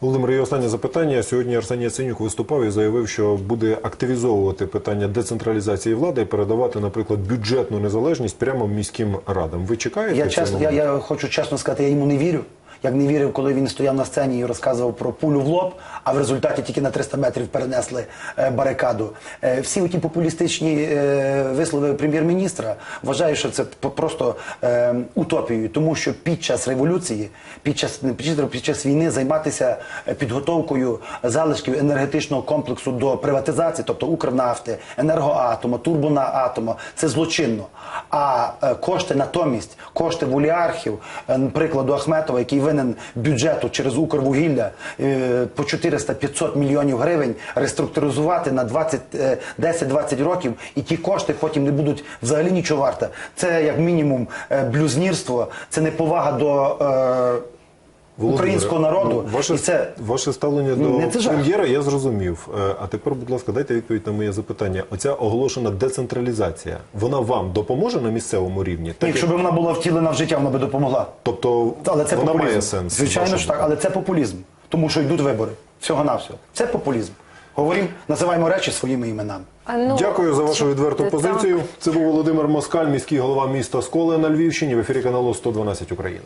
Володимир, і останнє запитання. Сьогодні Арсеній Яценюк виступав і заявив, що буде активізовувати питання децентралізації влади і передавати, наприклад, бюджетну незалежність прямо міським радам. Ви чекаєте? Я чесно, я, я хочу чесно сказати, я йому не вірю. Як не вірив, коли він стояв на сцені і розказував про пулю в лоб, а в результаті тільки на 300 метрів перенесли е, барикаду. Е, всі ті популістичні е, вислови прем'єр-міністра вважаю, що це просто утопією, тому що під час революції, під час не під час, війни займатися підготовкою залишків енергетичного комплексу до приватизації, тобто Укрнафти, енергоатома, турбоатома, це злочинно. А кошти натомість, кошти в олігархів, е, прикладу Ахметова, який винен бюджету через Укрвугілля е, по 400-500 мільйонів гривень, реструктуризувати на 20, е, 10-20 років, і ті кошти потім не будуть взагалі нічого варта. Це як мінімум е, блюзнірство, це неповага до. Українського народу ну, ваше, і це ваше ставлення Ну, до це прем'єра я зрозумів. Е, А тепер, будь ласка, дайте відповідь на моє запитання. Оця оголошена децентралізація, вона вам допоможе на місцевому рівні? Так, якщо б вона була втілена в життя, вона би допомогла. Тобто Але це вона популізм. має сенс. Звичайно ж так, але це популізм, тому що йдуть вибори. Всього навсього. Це популізм. Говоримо, називаємо речі своїми іменами. Ну, Дякую за вашу відверту так. позицію. Це був Володимир Москаль, міський голова міста Сколи на Львівщині в ефірі каналу 112 Україна.